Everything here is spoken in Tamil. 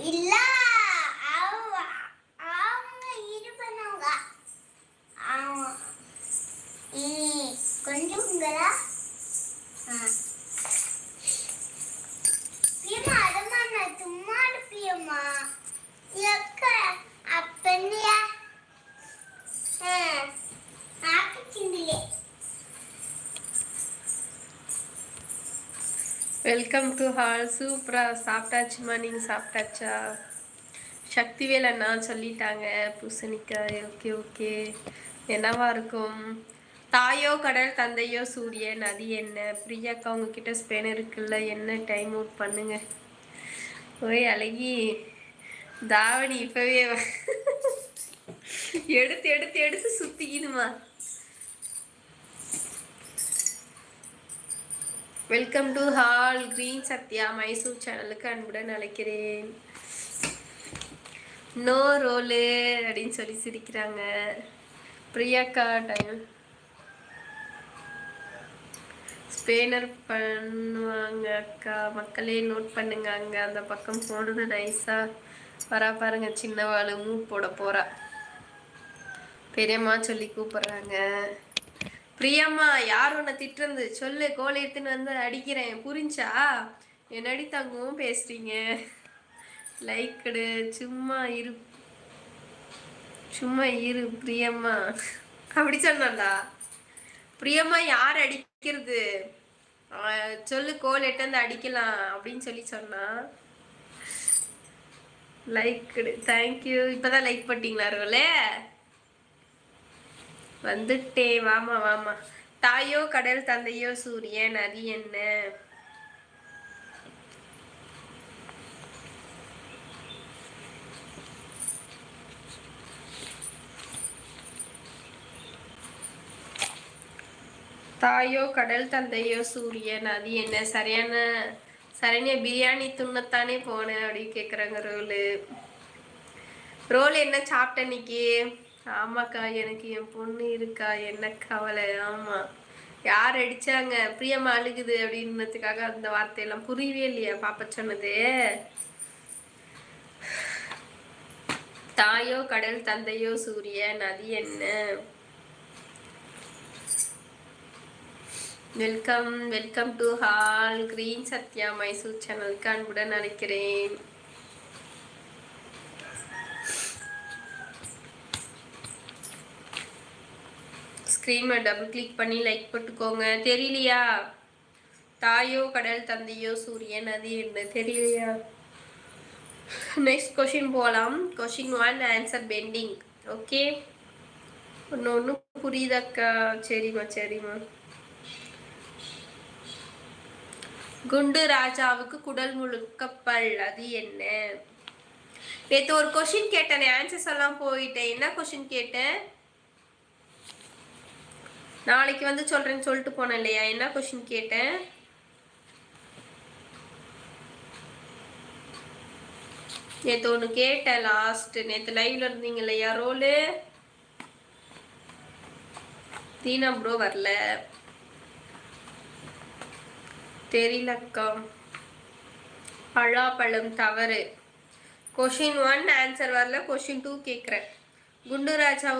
இல்ல அவங்க இது பண்ணுவாங்க. கொஞ்சம் உங்களா? ஆ. வெல்கம் டு ஹால் சூப்பரா சாப்பிட்டாச்சுமா? நீங்கள் சாப்பிட்டாச்சா? சக்திவேல் அண்ணா சொல்லிட்டாங்க. பூசணிக்காய் ஓகே ஓகே என்னவா இருக்கும்? தாயோ கடல் தந்தையோ சூரியன் அது என்ன? பிரியாக்கா உங்ககிட்ட ஸ்பெயின் இருக்குல்ல. என்ன டைம் அவுட் பண்ணுங்க? ஓய் அழகி. தாவணி இப்பவே எடுத்து எடுத்து எடுத்து சுத்திக்கணுமா welcome to hall green Sathya Mysore சேனலுக்கு அன்புடன் அழைக்கிறேன். நோ ரோலு அப்படின்னு சொல்லி சிரிக்கிறாங்க. பிரியாக்கா டைம். ஸ்பேனர் பண்ணுவாங்க அக்கா. மக்களே நோட் பண்ணுங்க. அங்கே அந்த பக்கம் போனது நைஸாக வரா பாருங்க சின்னவாளு மூட் போட போறா. பெரியம்மா சொல்லி கூப்பிடுறாங்க. பிரியம்மா யார் உன்னை திட்டுறது? சொல்லு கோழி எடுத்துன்னு வந்து அடிக்கிறேன். புரிஞ்சா? என்னடி தங்கவும் பேசுறீங்க. லைக் சும்மா இரு. சும்மா இரு பிரியம்மா. அப்படி சொன்னாண்டா. பிரியம்மா யார் அடிக்கிறது? சொல்லு கோல் எட்டு வந்து அடிக்கலாம் அப்படின்னு சொல்லி சொன்னா. லைக் தேங்க்யூ இப்பதான் லைக் பண்ணிட்டீங்களா ரோலே வந்துட்டே வாமா வாமா. தாயோ கடல் தந்தையோ சூரியன் அது என்ன? தாயோ கடல் தந்தையோ சூரியன் அது என்ன? சரியான சரண்யா பிரியாணி துண்ணத்தானே போனேன் அப்படின்னு கேட்குறாங்க ரோலு. ரோல் என்ன சாப்பிட்ட இன்னைக்கு ஆமாக்கா எனக்கு என் பொண்ணு இருக்கா என்ன கவலை? ஆமாம் யார் அடிச்சாங்க? பிரியம்மா அழுகுது அப்படின்னதுக்காக அந்த வார்த்தையெல்லாம் புரியவே இல்லையா பாப்பா சொன்னது. தாயோ கடல் தந்தையோ சூரியன் அது என்ன? Welcome welcome to hall green Sathya Mysore சேனலுக்கு அன்புடன் அழைக்கிறேன் ஸ்க்ரீன் டபுள் கிளிக் பண்ணி லைக் போட்டுக்கோங்க. தெரியலையா? தாயோ கடல் தந்தையோ சூரியன் அது என்ன தெரியலையா? நெக்ஸ்ட் கொஷின் போகலாம் question one answer pending okay ஒன்று ஒன்று புரியுதாக்கா? சரிம்மா சரிம்மா. குண்டு ராஜாவுக்கு குடல் முழுக்க பல் அது என்ன? நேற்று ஒரு கொஷின் கேட்டேன் ஆன்சர்ஸ் எல்லாம் போயிட்டேன் என்ன கொஷின் கேட்டேன்? நாளைக்கு வந்து சொல்றேன்னு சொல்லிட்டு போனேன் இல்லையா? என்ன கொஷின் கேட்டேன்? நேற்று ஒன்று கேட்டேன் லாஸ்ட் நேற்று லைவ்ல இருந்தீங்க இல்லையா ரோலு தீனா ப்ரோ வரல. தெரியலக்கா பழாப்பழம் தவறு. கொஷின் ஒன் ஆன்சர் வரல. கொஷின் டூ கேட்குறேன் குண்டு ராஜா